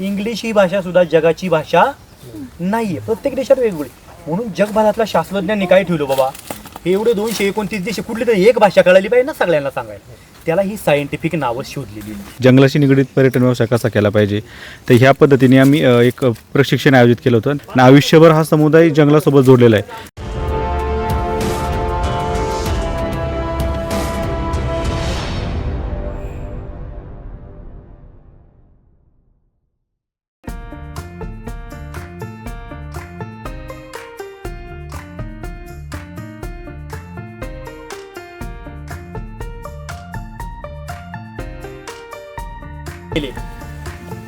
English ही भाषा सुद्धा जगाची भाषा नाहीये. प्रत्येक देशात वेगवेगळी. म्हणून जगभरातल्या शास्त्रज्ञांनी काय ठेवलं बाबा. हे एवढे दोनशे एकोणतीस देश कुठली तरी एक भाषा कळाली पाहिजे ना सगळ्यांना सांगायला. त्याला ही सायंटिफिक नावं शोधलेली जंगलाशी निगडीत पर्यटन व्यवसाय कसा केला पाहिजे? तर ह्या पद्धतीने आम्ही एक प्रशिक्षण आयोजित केलं होतं. आणि आयुष्यभर हा समुदाय जंगलासोबत जोडलेला आहे. गेले.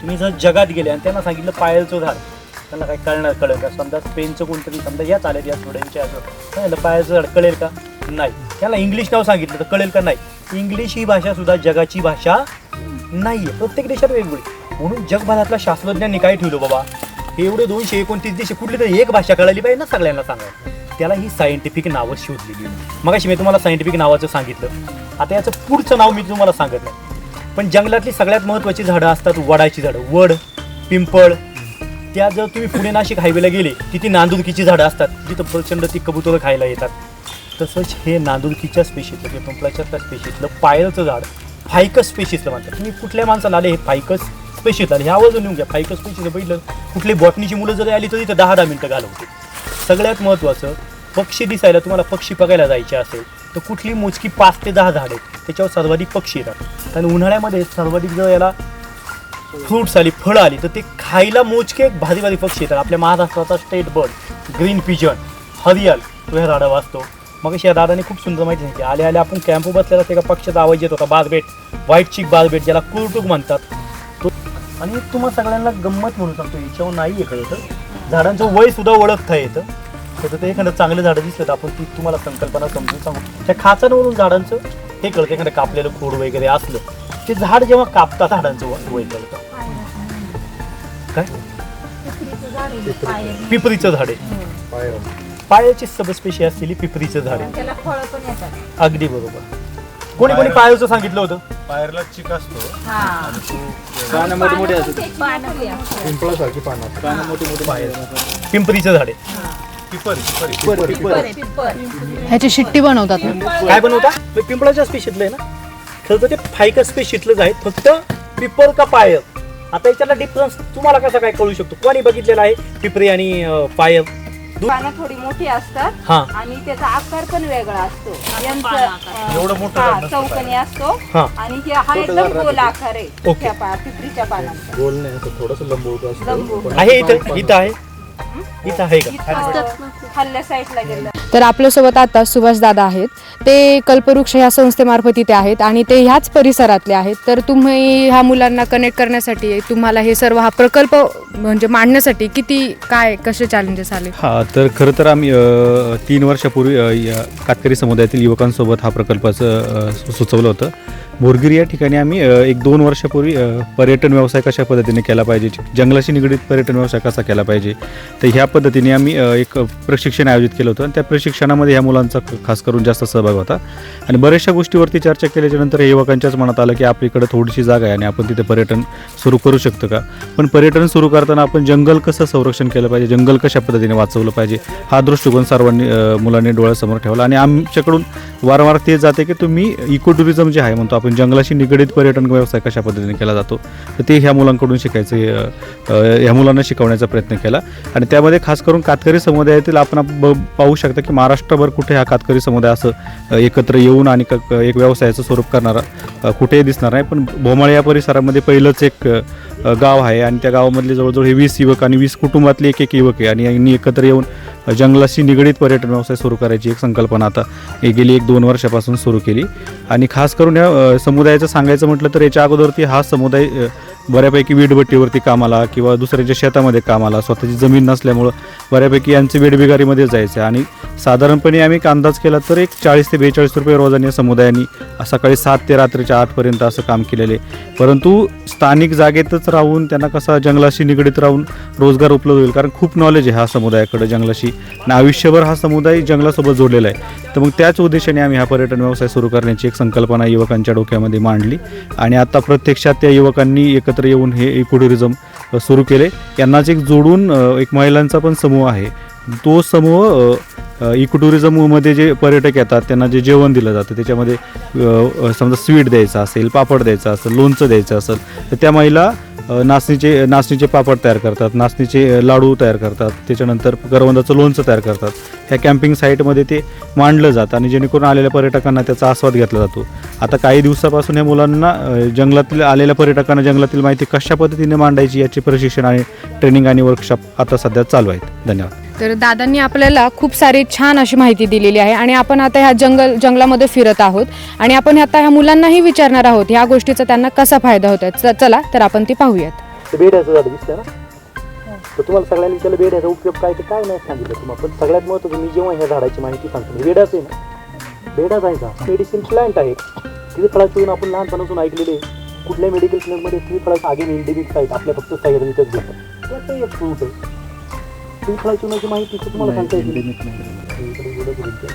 तुम्ही जर जगात गेले आणि त्यांना सांगितलं पायलचं झाड त्यांना काही कळणार कळेल का? समजा स्पेनचं कोणतरी समजा याच चालेल या स्टुडंटच्या सांगितलं पायलचं झाड कळेल का? नाही. त्याला इंग्लिश नाव सांगितलं तर कळेल का? नाही. इंग्लिश ही भाषा सुद्धा जगाची भाषा नाही आहे प्रत्येक देशात वेगवेगळी. म्हणून जगभरातल्या शास्त्रज्ञांनी काय ठेवलं बाबा? हे एवढे दोनशे एकोणतीस देश कुठली तरी एक भाषा कळाली पाहिजे ना सगळ्यांना सांगायला. त्याला ही सायंटिफिक नावं शोधलेली मग मगाशी मी तुम्हाला सायंटिफिक नावाचं सांगितलं. आता याचं पुढचं नाव मी तुम्हाला सांगत नाही. पण जंगलातली सगळ्यात महत्त्वाची झाडं असतात वडाची झाडं वड पिंपळ. त्या जर तुम्ही पुणे नाशिक हायवेला गेले तिथे नांदुरकीची झाडं असतात. जिथं प्रचंड ती कबुतरं खायला येतात. तसंच हे नांदुरकीच्या स्पेशीतलं किंवा पिंपळाच्या त्या स्पेशीतलं पायलचं झाड फायकस स्पेशीचं म्हणतात. तुम्ही कुठल्या माणसाला आले हे फायकस स्पेशीत आले? हे आवाजून येऊन घ्या. फायकस स्पेशीचं बघितलं कुठली बॉटनीची मुलं जरी आली तर तिथं दहा दहा मिनटं घालवते सगळ्यात महत्त्वाचं पक्षी दिसायला तुम्हाला पक्षी बघायला जायचे असेल तर कुठली मोजकी पाच ते दहा झाडे त्याच्यावर सर्वाधिक पक्षी येतात. आणि उन्हाळ्यामध्ये सर्वाधिक जर याला फ्रुट्स आली फळं आली तर ते खायला मोजके भारी भारी पक्षी येतात. आपल्या महाराष्ट्राचा स्टेट बर्ड ग्रीन पिजन हरियल तो ह्या झाडा वाचतो मग या दादाने खूप सुंदर माहिती सांगितली. आले आले आपण कॅम्प बसलेला एका पक्षाचा आवाज येत होता. बारबेट व्हाईट चिक बारबेट ज्याला कुरटूक म्हणतात. तो आणि तुम्हा सगळ्यांना गंमत म्हणून सांगतो याच्यावर नाही आहे खरं तर. झाडांचं वय सुद्धा ओळखता येतं. तर ते एखादं चांगलं झाडं दिसलं तर आपण ती तुम्हाला संकल्पना समजून सांगू. त्या खाचांवरून झाडांचं हे कळतं एखादं कापलेलं खोड वगैरे असलं ते झाड जेव्हा कापतात झाडांचं व- वय कळतं. काय? पिपरीचं झाड आहे. पायाची सबस्पेशी असलेली पिपरीचं झाड आहे. त्याला फळं पण येतात. अगदी बरोबर. कोणी कोणी पायाचं सांगितलं होतं? पायरला चिक असतो. हा. पानं मोठे मोठे असतात. पानं. पिंपळासारखी पानं असतात. पानं मोठी मोठी पिंपरीचं झाड आहे. पिपर पिपर पिंपर आहे, पिंपर. ह्याची शिट्टी बनवतात ना? काय बनवता? पिंपळाच्या स्पेशीतलं आहे ना? खरं तर ते फायकस स्पेशीतलंच आहे फक्त पिपर का पाय आता याच्याला डिफरन्स तुम्हाला कसा काय कळू शकतो? कोणी बघितलेला आहे पिपरी आणि अं, पाय दु- पानं थोडी मोठी असतात हा. आणि त्याचा आकार पण वेगळा असतो. यांचं, अं, एवढं मोठं हा, झाड नसतं चौकोनी असतो. हा. आणि हे हा एकदम गोल आकार आहे ओके. त्या पा- पिपरीच्या पानांचा. गोल नाही असं थोडंसं लंबवत लंबू. असतं आहे इथं इथं आहे. इथं आहे का? इथं खाल्ल्या साईडला गेलं. तर आपल्यासोबत आता सुभाष दादा आहेत. ते कल्पवृक्ष ह्या संस्थेमार्फत इथे आहेत आणि ते ह्याच परिसरातले आहेत. तर तुम्ही ह्या मुलांना कनेक्ट करण्यासाठी तुम्हाला हे सर्व हा प्रकल्प म्हणजे मांडण्यासाठी किती काय कसे चॅलेंजेस आले? हा तर खरं तर आम्ही अ, तीन वर्षापूर्वी अ, या कातकरी समुदायातील युवकांसोबत हा प्रकल्पाचं अ, सु- सुचवलं होतं. बोरगिरी या ठिकाणी आम्ही एक दोन वर्षापूर्वी पर्यटन व्यवसाय कशा पद्धतीने केला पाहिजे? जंगलाशी निगडीत पर्यटन व्यवसाय कसा केला पाहिजे? तर ह्या पद्धतीने आम्ही एक प्रशिक्षण आयोजित केलं होतं. आणि त्या प्रशिक्षणामध्ये ह्या मुलांचा खास करून जास्त सहभाग होता. आणि बऱ्याचशा गोष्टीवरती चर्चा केल्याच्यानंतर युवकांच्याच मनात आलं की आपल्याकडे थोडीशी जागा आहे आणि आपण तिथे पर्यटन सुरू करू शकतो का? पण पर्यटन सुरू करताना आपण जंगल कसं संरक्षण केलं पाहिजे? जंगल कशा पद्धतीने वाचवलं पाहिजे? हा दृष्टिकोन सर्वांनी मुलांनी डोळ्यासमोर ठेवला. आणि आमच्याकडून वारंवार ते जाते की तुम्ही इको टुरिझम जे आहे म्हणतो आपण जंगलाशी निगडीत पर्यटन व्यवसाय कशा पद्धतीने केला जातो तर ते ह्या मुलांकडून शिकायचं ह्या मुलांना शिकवण्याचा प्रयत्न केला. आणि त्यामध्ये खास करून कातकरी समुदायातील आपण ब- पाहू शकता की महाराष्ट्रभर कुठे हा कातकरी समुदाय असं एकत्र येऊन आणि क- एक व्यवसायाचं स्वरूप करणारा कुठेही दिसणार नाही. पण भोमाळे या परिसरामध्ये पहिलंच एक गाव आहे. आणि त्या गावामधले जवळजवळ हे वीस युवक आणि वीस कुटुंबातले एक एक युवक आहे. आणि यांनी एकत्र येऊन जंगलाशी निगडीत पर्यटन व्यवसाय सुरू करायची एक संकल्पना आता गेली एक दोन वर्षापासून सुरू केली. आणि खास करून या समुदायाचं सांगायचं म्हटलं तर याच्या अगोदरती हा समुदाय बऱ्यापैकी वीटभट्टीवरती कामाला किंवा दुसऱ्याच्या शेतामध्ये कामाला स्वतःची जमीन नसल्यामुळं बऱ्यापैकी यांचे वेडबिगारीमध्ये जायचे आणि साधारणपणे आम्ही एक अंदाज केला तर एक चाळीस ते बेचाळीस रुपये रोजाने या समुदायांनी सकाळी सात ते रात्रीच्या आठपर्यंत असं काम केलेले परंतु स्थानिक जागेतच राहून त्यांना कसा जंगलाशी निगडीत राहून रोजगार उपलब्ध होईल? कारण खूप नॉलेज आहे हा समुदायाकडे जंगलाशी. आणि आयुष्यभर हा समुदाय जंगलासोबत जोडलेला आहे. तर मग त्याच उद्देशाने आम्ही हा पर्यटन व्यवसाय सुरू करण्याची एक संकल्पना युवकांच्या डोक्यामध्ये मांडली आणि आता प्रत्यक्षात त्या युवकांनी एकत्र येऊन हे इको टुरिझम सुरू केले. यांनाच एक जोडून एक महिलांचा पण समूह आहे. तो समूह अ, इको टुरिझममध्ये जे पर्यटक येतात त्यांना जे जेवण दिलं जातं त्याच्यामध्ये समजा स्वीट द्यायचं असेल पापड द्यायचं असेल लोणचं द्यायचं असेल तर त्या महिला नाचणीचे नाचणीचे पापड तयार करतात नाचणीचे लाडू तयार करतात त्याच्यानंतर करवंदाचं लोणचं तयार करतात. ह्या कॅम्पिंग साईटमध्ये ते मांडलं जातं आणि जेणेकरून आलेल्या पर्यटकांना त्याचा आस्वाद घेतला जातो. आता काही दिवसापासून या मुलांना जंगलातील आलेल्या पर्यटकांना जंगलातील माहिती कशा पद्धतीने मांडायची याचे प्रशिक्षण आणि ट्रेनिंग आणि वर्कशॉप आता सध्या चालू आहेत. धन्यवाद. तर दादांनी आपल्याला खूप सारी छान अशी माहिती दिलेली आहे. आणि आपण आता ह्या जंगल जंगलामध्ये फिरत आहोत. आणि आपण आता ह्या मुलांनाही विचारणार आहोत ह्या गोष्टीचा त्यांना कसा फायदा होत आहे चला तर आपण ती पाहूयात. बेड्याचं झाड दिसतंय ना? तर तुम्हाला सगळ्यांनी विचारलं बेड्याचा उपयोग काय ते काय नाही सांगितलं तुम्हाला. पण सगळ्यात महत्त्वाचं मी जेव्हा ह्या झाडाची माहिती सांगतो बेडाच आहे ना? बेडाच आहे का? मेडिसिन प्लांट आहे. तिथे फळाचं आपण लहानपणापासून ऐकलेले कुठल्या मेडिकल क्लिनिकमध्ये ती फळाचं आगे इंडिमिक आहेत आपल्या फक्त साईड घेतात. ते एक फ्रूट आहे. ती उन्हाची माहिती तुम्हाला सांगता येईल? इकडे गेलं करून ते.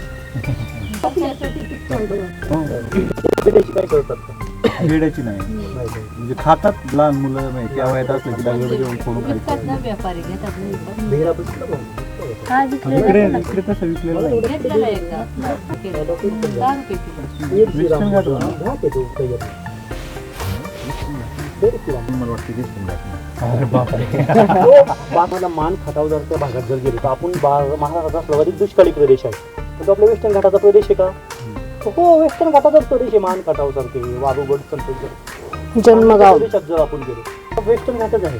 बेड्याची काय करतात? वेड्याची नाही. म्हणजे खातात लहान मुलं नाही त्या वयात असलं की डायरेक्ट घेऊन फोडून खायचं इकडे. इकडे कसं विकलेलं नाही. मला वाटतं की मान जर त्या भागात जर गेलो तर आपण महाराष्ट्राचा सर्वाधिक दुष्काळी प्रदेश आहे. तो आपल्या वेस्टर्न घाटाचा प्रदेश आहे का? हो वेस्टर्न घाटाचाच प्रदेश आहे मान खटाव सारखे वाघोगड संतोष. जन्मगाव. प्रदेशात जर आपण गेलो तर वेस्टर्न घाटच आहे.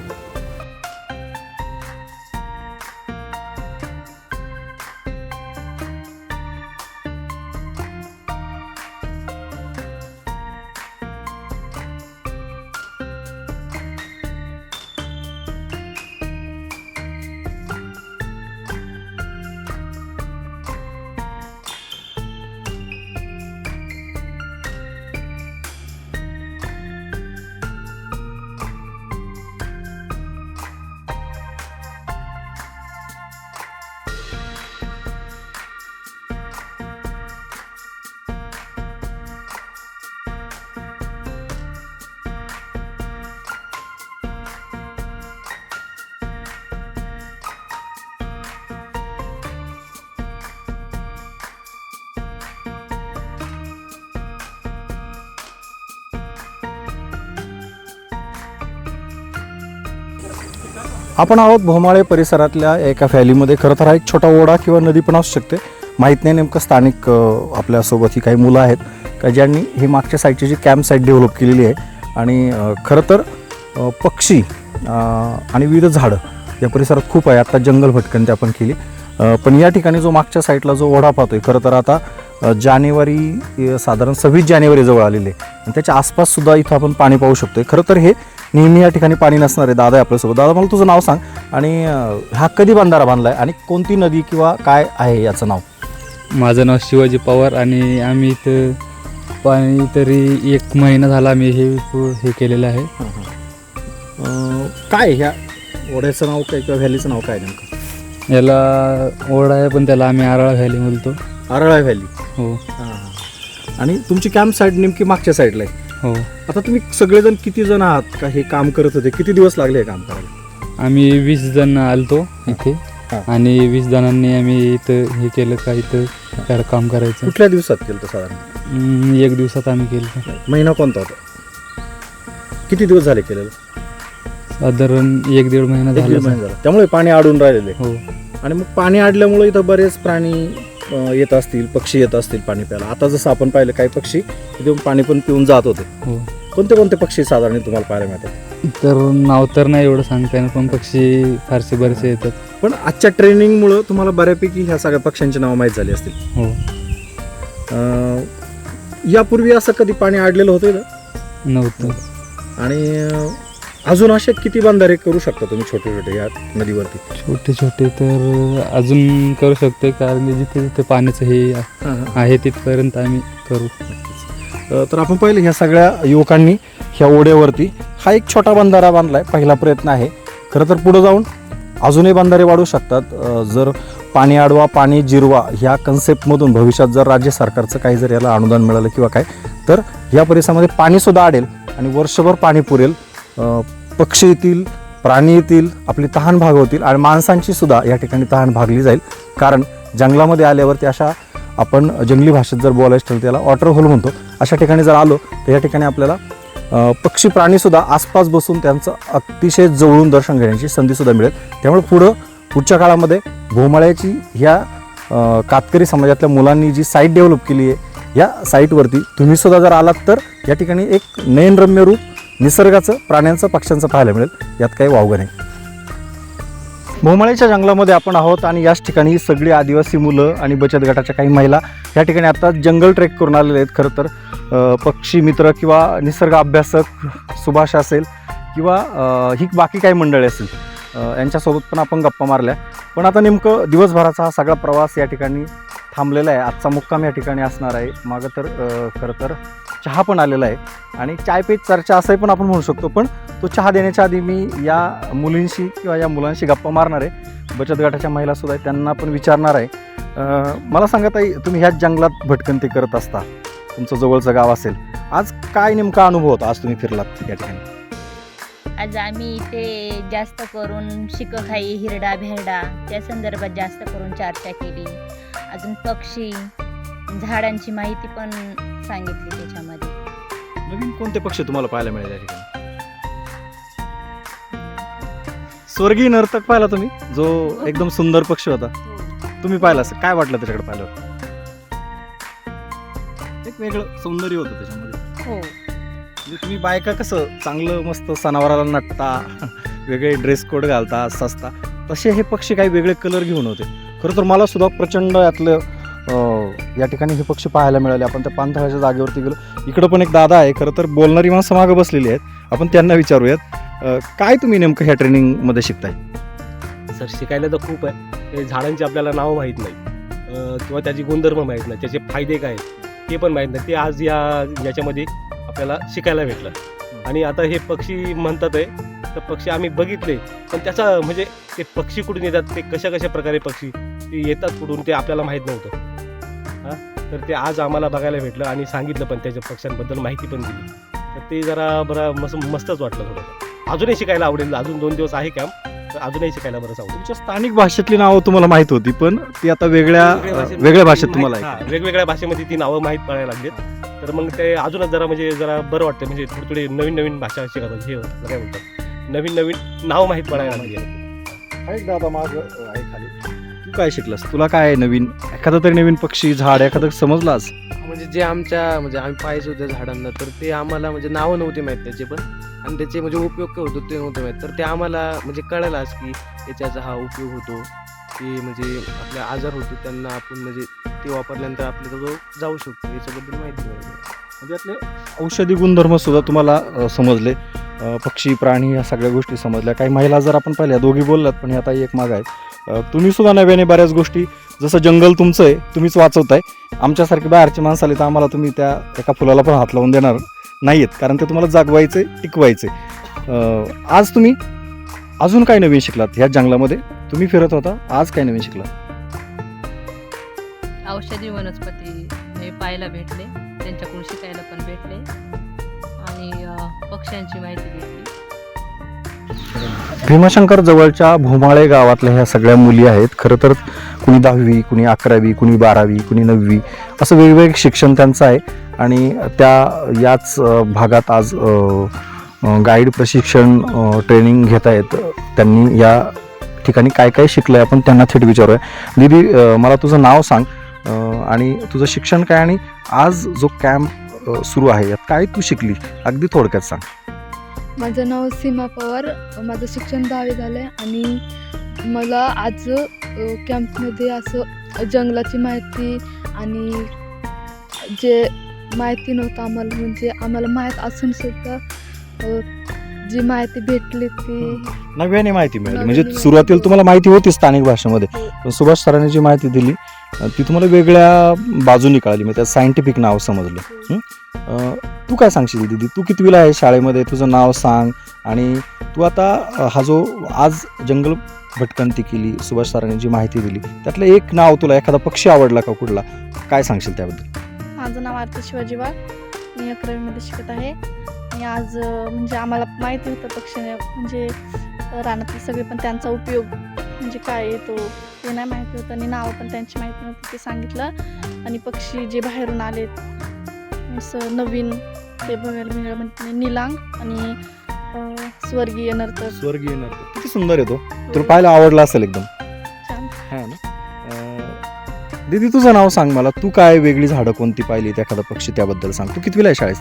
आपण आहोत भोमाळे परिसरातल्या एका व्हॅलीमध्ये खरं तर हा एक छोटा ओढा किंवा नदी पण असू शकते. माहीत नाही नेमकं स्थानिक आपल्यासोबत ही काही मुलं आहेत. का ज्यांनी ही मागच्या साईडची जी कॅम्प साईट डेव्हलप केलेली आहे. आणि खरं तर पक्षी आणि विविध झाडं या परिसरात खूप आहे. आत्ता जंगल भटकंती आपण केली. पण या ठिकाणी जो मागच्या साईडला जो ओढा पाहतोय खरं तर आता जानेवारी साधारण सव्वीस जानेवारी जवळ आलेले आहे. आणि त्याच्या आसपास सुद्धा इथं आपण पाणी पाहू शकतो आहे खरं तर हे नेहमी या ठिकाणी पाणी नसणार आहे. दादा आहे आपल्यासोबत. दादा मला तुझं नाव सांग. आणि हा कधी बंधारा बांधलाय? आणि कोणती नदी किंवा काय आहे याचं नाव? माझं नाव शिवाजी पवार आणि आम्ही इथं पाणी तरी एक महिना झाला आम्ही हे हे केलेलं आहे. अ, काय ह्या ओढ्याचं नाव काय किंवा व्हॅलीचं नाव काय नेमकं? याला ओढा आहे पण त्याला आम्ही आराळा व्हॅली बोलतो आरळा व्हॅली. हो. आणि तुमची कॅम्प साईड नेमकी मागच्या साईडला आहे. हो. आता तुम्ही सगळेजण किती जण आहात? का हे काम करत होते? किती दिवस लागले हे काम करायला? आम्ही वीस जण आलतो इथे. हा. आणि वीस जणांनी आम्ही इथं हे केलं का इथं काम करायचं. कुठल्या दिवसात केलं होतं साधारण? हम्म, एक दिवसात आम्ही केलं महिना कोणता होता? किती दिवस झाले केलेलं? साधारण एक दीड महिना एक दीड झाला. महिना झाला. त्यामुळे पाणी अडून राहिलेले हो. आणि मग पाणी अडल्यामुळे इथं बरेच प्राणी येत असतील पक्षी येत असतील पाणी प्यायला. आता जसं आपण पाहिलं काही पक्षी इथे पाणी पण पिऊन जात होते. हो. कोणते कोणते पक्षी साधारण तुम्हाला पाहायला मिळतात? तर नाव तर नाही एवढं सांगता येणार पण पक्षी फारसे बरेचसे येतात. पण आजच्या ट्रेनिंगमुळं तुम्हाला बऱ्यापैकी ह्या सगळ्या पक्ष्यांची नावं माहीत झाली असतील. हो. यापूर्वी असं कधी पाणी अडलेलं होतं नव्हतं. आणि अजून असे किती बंधारे करू शकता तुम्ही छोटे छोटे या नदीवरती? छोटे छोटे तर अजून करू शकतो कारण जिथे जिथे पाण्याचं हे आहे तिथपर्यंत आम्ही करू. अ, तर आपण पाहिलं ह्या सगळ्या युवकांनी ह्या ओढ्यावरती हा एक छोटा बंधारा बांधलाय पहिला प्रयत्न आहे. खरं तर पुढे जाऊन अजूनही बंधारे वाढू शकतात. अ, जर पाणी अडवा पाणी जिरवा ह्या कन्सेप्टमधून भविष्यात जर राज्य सरकारचं काही जर याला अनुदान मिळालं किंवा काय तर या परिसरामध्ये पाणीसुद्धा अडेल आणि वर्षभर पाणी पुरेल. पक्षी येतील प्राणी येतील आपली तहान भागवतील आणि माणसांची सुद्धा या ठिकाणी तहान भागली जाईल. कारण जंगलामध्ये आल्यावरती अशा आपण जंगली भाषेत जर बोलायचं ठरलं त्याला वॉटर होल म्हणतो. अशा ठिकाणी जर आलो तर या ठिकाणी आपल्याला पक्षी प्राणीसुद्धा आसपास बसून त्यांचं अतिशय जवळून दर्शन घेण्याची संधीसुद्धा मिळेल. त्यामुळे पुढं पुढच्या काळामध्ये भोमाळ्याची ह्या कातकरी समाजातल्या मुलांनी जी साईट डेव्हलप केली आहे या साईटवरती तुम्हीसुद्धा जर आलात तर या ठिकाणी एक नयनरम्य रूप निसर्गाचं प्राण्यांचं पक्ष्यांचं पाहायला मिळेल. यात काही वावगं नाही. भोमळेच्या जंगलामध्ये आपण आहोत आणि याच ठिकाणी ही सगळी आदिवासी मुलं आणि बचत गटाच्या काही महिला या ठिकाणी आता जंगल ट्रेक करून आलेले आहेत. खरं तर पक्षी मित्र किंवा निसर्ग अभ्यासक सुभाष असेल किंवा ही बाकी काही मंडळी असेल यांच्यासोबत पण आपण गप्पा मारल्या. पण आता नेमकं दिवसभराचा हा सगळा प्रवास या ठिकाणी थांबलेला आहे. आजचा मुक्काम या ठिकाणी असणार आहे. मागं तर खरं तर चहा पण आलेला आहे. आणि चाय पे चर्चा असंही पण आपण म्हणू शकतो. पण तो चहा देण्याच्या आधी मी या मुलींशी किंवा या मुलांशी गप्पा मारणार आहे. बचत गटाच्या महिला सुद्धा आहेत त्यांना पण विचारणार आहे. मला सांगा ताई तुम्ही ह्याच जंगलात भटकंती करत असता. तुमचं जवळचं गाव असेल. आज काय नेमका अनुभव होता? आज तुम्ही फिरलात या ठिकाणी. आज आम्ही इथे जास्त करून शिकखाई हिरडा भेरडा त्या संदर्भात जास्त करून चर्चा केली. अजून पक्षी झाडांची माहिती पण सांगितली त्याच्यामध्ये. नवीन कोणते पक्ष तुम्हाला पाहायला मिळेल या ठिकाणी? स्वर्गीय नर्तक पाहिला तुम्ही? जो एकदम सुंदर पक्षी होता. तुम्ही पाहिला असं? काय वाटलं त्याच्याकडे पाहिलं एक वेगळं सौंदर्य होतं त्याच्यामध्ये. हो. म्हणजे तुम्ही बायका कसं चांगलं मस्त सणावाराला नटता वेगळे ड्रेस कोड घालता सजता तसे हे पक्षी काही वेगळे कलर घेऊन होते. खरं तर मला सुद्धा प्रचंड यातलं अं, या ठिकाणी हे पक्षी पाहायला मिळाले. आपण त्या पानथळाच्या जागेवरती गेलो. इकडं पण एक दादा आहे. खरं तर बोलणारी माणसं मागं बसलेली आहेत. आपण त्यांना विचारूयात. काय तुम्ही नेमकं ह्या ट्रेनिंगमध्ये शिकताय? सर शिकायला तर खूप आहे. झाडांची आपल्याला नावं माहीत नाही. किंवा त्याची गुणधर्म माहीत नाही. त्याचे फायदे काय आहेत? ते पण माहीत नाही. ते आज या याच्यामध्ये आपल्याला शिकायला भेटलं. आणि आता हे पक्षी म्हणतात आहे. तर पक्षी आम्ही बघितले. पण त्याचा म्हणजे ते पक्षी कुठून येतात? ते कशा कशा प्रकारे पक्षी ते येतात कुठून ते आपल्याला माहीत नव्हतं. हां? तर ते आज आम्हाला बघायला भेटलं आणि सांगितलं पण त्याच्या पक्ष्यांबद्दल माहिती पण दिली. तर ते जरा बरं मस्त मस्तच वाटलं थोडं. अजूनही शिकायला आवडेल. अजून दोन दिवस आहे कॅम्प तर अजूनही शिकायला बरंच आवडेल तुमच्या स्थानिक भाषेतली नावं तुम्हाला माहीत होती पण ती आता वेगळ्या वेगळ्या भाषेत तुम्हाला. हा, वेगवेगळ्या भाषेमध्ये ती नावं माहीत पडायला लागलीत. तर मग ते अजूनच जरा म्हणजे जरा बरं वाटतं. म्हणजे थोडी थोडी नवीन नवीन भाषा शिकायला हे होतं, काय म्हणतात नवीन नवीन नाव माहीत पडायला लागली. ऐक दादा माग आहे खाली. काय शिकलास? तुला काय नवीन? एखादं तरी नवीन पक्षी झाड एखादं समजलास? म्हणजे जे आमच्या म्हणजे आम्ही पाहायचो त्या झाडांना तर ते आम्हाला म्हणजे नावं नव्हती माहीत त्याचे पण. आणि त्याचे म्हणजे उपयोग काय होतो ते नव्हते माहीत. तर ते आम्हाला म्हणजे कळलं की याच्याचा हा उपयोग होतो की म्हणजे आपले आजार होतो त्यांना आपण म्हणजे ते वापरल्यानंतर आपल्याला जो जाऊ शकतो याच्याबद्दल माहिती मिळाली म्हणजे यातले औषधी गुणधर्म सुद्धा तुम्हाला अ, समजले. पक्षी प्राणी या सगळ्या गोष्टी समजल्या. काही महिला जर आपण पाहिल्या दोघी बोललात पण ह्या ताई एक माग आहेत. तुम्ही सुद्धा नव्याने बऱ्याच गोष्टी जसं जंगल तुमचं आहे तुम्हीच वाचवताय. आमच्यासारखी बाहेरची माणसं आली तर आम्हाला तुम्ही त्या एका फुलाला पण हात लावून देणार नाही आहेत कारण ते तुम्हाला जागवायचे टिकवायचे आज तुम्ही अजून काय नवीन शिकलात ह्या जंगलामध्ये? तुम्ही फिरत होता आज काय नवीन शिकलात? औषधी वनस्पती हे पाहायला भेटले त्यांच्याकडून शिकायला पण भेटले. आणि पक्ष्यांची माहिती भेटली भीमाशंकर जवळच्या भोमाळे गावातल्या ह्या सगळ्या मुली आहेत. खरं तर कुणी दहावी कुणी अकरावी कुणी बारावी कुणी नववी असं वेगवेगळे शिक्षण त्यांचं आहे. आणि त्या याच भागात आज गाईड प्रशिक्षण ट्रेनिंग घेत आहेत. त्यांनी या ठिकाणी काय काय शिकलं आहे आपण त्यांना थेट विचारूया. दीदी मला तुझं नाव सांग. आणि तुझं शिक्षण काय आणि आज जो कॅम्प सुरू आहे. यात काय तू शिकली? अगदी थोडक्यात सांग. माझं नाव सीमा पवार. माझं शिक्षण दहावी झालं आहे आणि मला आज कॅम्पमध्ये असं जंगलाची माहिती आणि जे माहिती नव्हतं आम्हाला म्हणजे आम्हाला माहीत असून सुद्धा जी माहिती भेटली ती. नव्याने माहिती मिळाली. म्हणजे सुरुवातीला तुम्हाला माहिती होती स्थानिक भाषेमध्ये पण सुभाष सरांनी जी माहिती दिली अ, ती तुम्हाला वेगळ्या बाजूनी कळाली म्हणजे त्यात सायंटिफिक नाव समजलं. हं? अ, तू काय सांगशील दीदी? तू कितवीला आहे शाळेमध्ये? तुझं नाव सांग. आणि तू आता अ, हा जो आज जंगल भटकंती केली सुभाष सरांनी जी माहिती दिली त्यातलं एक नाव तुला एखादा पक्षी आवडला का कुठला? काय सांगशील त्याबद्दल? माझं नाव आरती शिवाजी वाघ. मी अकरावीमध्ये शिकत आहे. आणि आज म्हणजे आम्हाला माहिती होतं पक्षी म्हणजे रानातले सगळे पण त्यांचा उपयोग म्हणजे काय येतो ते नाही माहिती होतं आणि नावं पण त्यांची माहिती नव्हती ते सांगितलं. आणि पक्षी जे बाहेरून आलेत असं नवीन ते बघायला मिळालं म्हणजे निलांग आणि स्वर्गीय नर्तक. स्वर्गीय नर्तक. किती सुंदर येतो तुला पाहायला आवडला असेल एकदम. छान. हा ना? अं, दीदी तुझं नाव सांग मला. तू काय वेगळी झाडं कोणती पाहिली एखादा पक्षी त्याबद्दल सांग. तू कितवीला आहे शाळेत?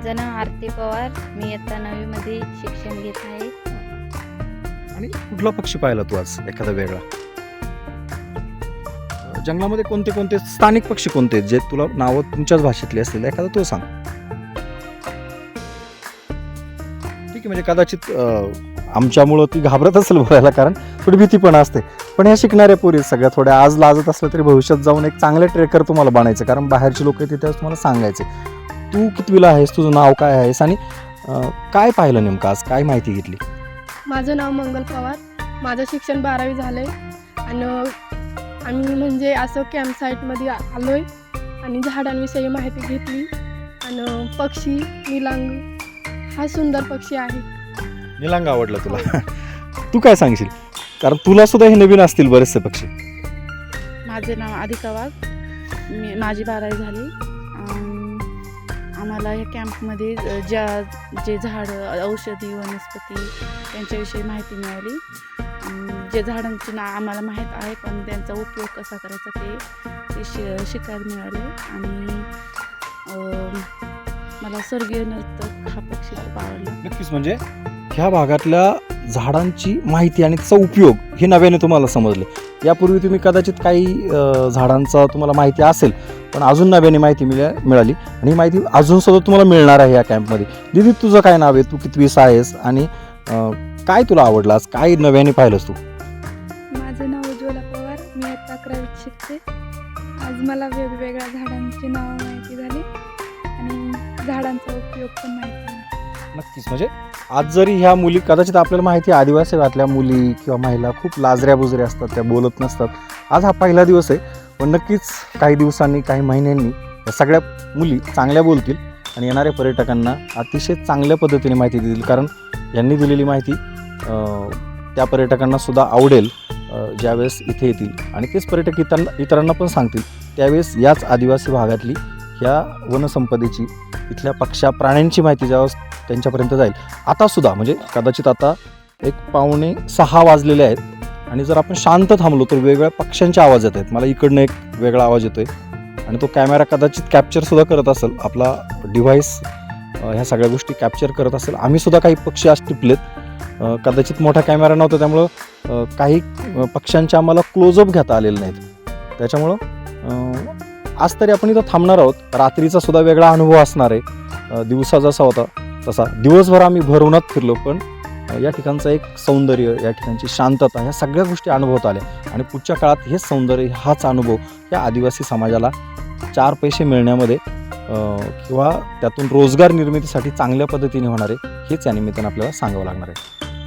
माझं नाव आरती पवार. मी इयत्ता नववीमध्ये शिक्षण घेत आहे. आणि कुठला पक्षी पाहिला तू आज एखादा वेगळा? जंगलामध्ये कोणते कोणते स्थानिक पक्षी कोणते आहेत जे तुला नावं तुमच्याच भाषेतली असतील? एखादा तो सांग. ठीक आहे म्हणजे कदाचित अं, आमच्यामुळं ती घाबरत असेल बोलायला कारण थोडी भीती पण असते. पण ह्या शिकणाऱ्या पोरी सगळ्या थोड्या आज लाजत असल्या तरी भविष्यात जाऊन एक चांगले ट्रेकर तुम्हाला बनायचं कारण बाहेरचे लोक तिथे तुम्हाला सांगायचे. तू कितवीला आहेस? तुझं नाव काय आहेस? आणि काय पाहिलं नेमकं आज? काय माहिती घेतली? माझं नाव मंगल पवार. माझं शिक्षण बारावी झालं आहे आणि आम्ही म्हणजे असं कॅम्प साईटमध्ये आलो आहे आणि झाडांविषयी माहिती घेतली. आणि पक्षी निलांग हा सुंदर पक्षी आहे. निलांग आवडला तुला? तू काय सांगशील? कारण तुला सुद्धा हे नवीन असतील बरेचसे पक्षी. माझे नाव अधिका वाघ मी माझी बारावी झाली. आम्हाला या कॅम्पमध्ये ज्या जे झाडं औषधी वनस्पती त्यांच्याविषयी माहिती मिळाली. जे झाडांची ना आम्हाला माहीत आहे पण त्यांचा उपयोग कसा करायचा ते ते शि शिकायला मिळाले. आणि मला स्वर्गीय नर्तक हा पक्षी खूप आवडला. नक्कीच म्हणजे ह्या भागातल्या झाडांची माहिती आणि त्याचा उपयोग हे नव्याने तुम्हाला समजले. यापूर्वी तुम्ही कदाचित काही झाडांचा तुम्हाला माहिती असेल पण अजून नव्याने माहिती मिळा मिळाली. आणि ही माहिती अजून सुद्धा तुम्हाला मिळणार आहे या कॅम्पमध्ये दिदी तुझं काय नाव आहे? तू कितवीस आहेस? आणि काय तुला आवडलं आज? काय नव्याने पाहिलंस तू? माझं नाव उज्ज्वला पवार. मी आता अकरावीत शिकते. आज मला वेगवेगळ्या झाडांची नावं माहिती झाली. आणि झाडांचा उपयोग पण माहिती नक्कीच. म्हणजे आज जरी ह्या मुली कदाचित आपल्याला माहिती आदिवासी भागातल्या मुली किंवा महिला खूप लाजऱ्या बुजऱ्या असतात त्या बोलत नसतात. आज हा पहिला दिवस आहे. पण नक्कीच काही दिवसांनी काही महिन्यांनी या सगळ्या मुली चांगल्या बोलतील आणि येणाऱ्या पर्यटकांना अतिशय चांगल्या पद्धतीने माहिती देतील. कारण यांनी दिलेली माहिती त्या पर्यटकांना सुद्धा आवडेल ज्यावेळेस इथे येतील. आणि तेच पर्यटक इतरांना इतरांना पण सांगतील. त्यावेळेस याच आदिवासी भागातली ह्या वनसंपदेची इथल्या पक्षा प्राण्यांची माहिती ज्यावेळेस त्यांच्यापर्यंत जाईल. आतासुद्धा म्हणजे कदाचित आता एक पावणे सहा वाजलेले आहेत आणि जर आपण शांत थांबलो तर वेगवेगळ्या पक्ष्यांचे आवाज येत आहेत. मला इकडनं एक वेगळा आवाज येतोय. आणि तो कॅमेरा कदाचित कॅप्चरसुद्धा करत असेल. आपला डिव्हाइस ह्या सगळ्या गोष्टी कॅप्चर करत असेल. आम्हीसुद्धा काही पक्षी आज टिपलेत. कदाचित मोठा कॅमेरा नव्हता त्यामुळं काही पक्ष्यांचे आम्हाला क्लोजअप घेता आलेले नाहीत. त्याच्यामुळं आज तरी आपण इथं थांबणार आहोत. रात्रीचा सुद्धा वेगळा अनुभव असणार आहे. दिवसा जसा होता तसा. दिवसभर आम्ही भर उन्हात फिरलो पण या ठिकाणचं एक सौंदर्य या ठिकाणची शांतता ह्या सगळ्या गोष्टी अनुभवत आल्या. आणि पुढच्या काळात हेच सौंदर्य हाच अनुभव या आदिवासी समाजाला चार पैसे मिळण्यामध्ये किंवा त्यातून रोजगार निर्मितीसाठी चांगल्या पद्धतीने होणार आहे हेच या निमित्तानं आपल्याला सांगावं लागणार आहे.